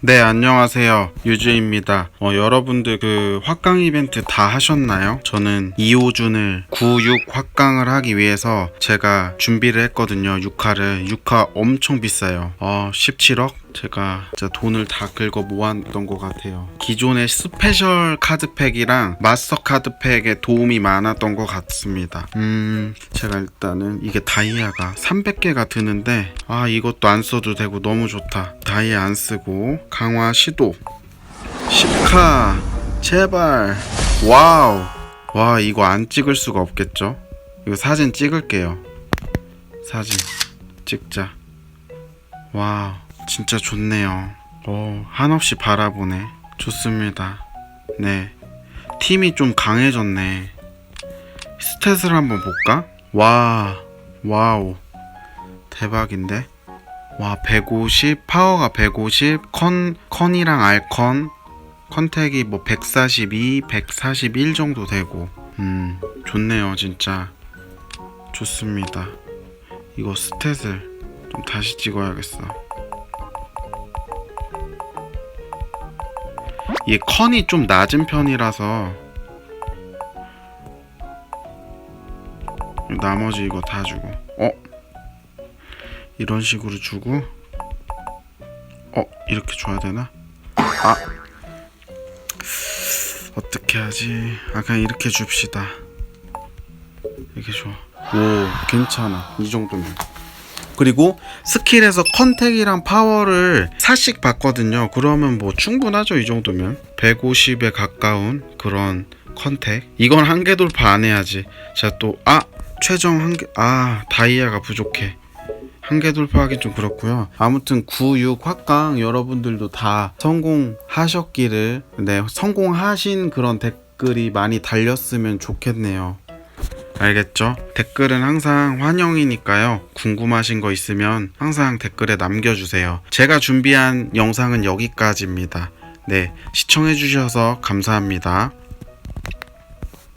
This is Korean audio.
네, 안녕하세요. 유주입니다. 어, 여러분들 그 확강 이벤트 다 하셨나요? 저는 2호준을 96 확강을 하기 위해서 제가 준비를 했거든요. 6화를. 6화 엄청 비싸요. 어, 17억? 제가 진짜 돈을 다 긁어 모았던 것 같아요. 기존의 스페셜 카드팩이랑 마스터 카드팩에 도움이 많았던 것 같습니다. 음, 제가 일단은 이게 다이아가 300개가 드는데, 아, 이것도 안 써도 되고 너무 좋다. 다이아 안 쓰고, 강화 시도. 10카, 제발. 와우. 와, 이거 안 찍을 수가 없겠죠? 이거 사진 찍을게요. 사진 찍자. 와우, 진짜 좋네요. 오, 한없이 바라보네. 좋습니다. 네. 팀이 좀 강해졌네. 스탯을 한번 볼까? 와, 와우. 대박인데? 와, 150, 파워가 150, 컨, 컨이랑 알컨, 컨택이 뭐 142, 141 정도 되고. 음, 좋네요, 진짜. 좋습니다. 이거 스탯을 좀 다시 찍어야겠어. 이 컨이 좀 낮은 편이라서 나머지 이거 다 주고 어? 이런 식으로 주고 어? 이렇게 줘야 되나? 아 어떻게 하지? 아 그냥 이렇게 줍시다 이렇게 줘오 괜찮아 이 정도면 그리고 스킬에서 컨택이랑 파워를 4씩 받거든요. 그러면 뭐 충분하죠. 이 정도면. 150에 가까운 그런 컨택. 이건 한계 돌파 안 해야지. 제가 또, 아! 최종 한계, 아, 다이아가 부족해. 한계 돌파하기 좀 그렇고요. 아무튼 96 확강 여러분들도 다 성공하셨기를, 네, 성공하신 그런 댓글이 많이 달렸으면 좋겠네요. 알겠죠? 댓글은 항상 환영이니까요. 궁금하신 거 있으면 항상 댓글에 남겨주세요. 제가 준비한 영상은 여기까지입니다. 네, 시청해주셔서 감사합니다.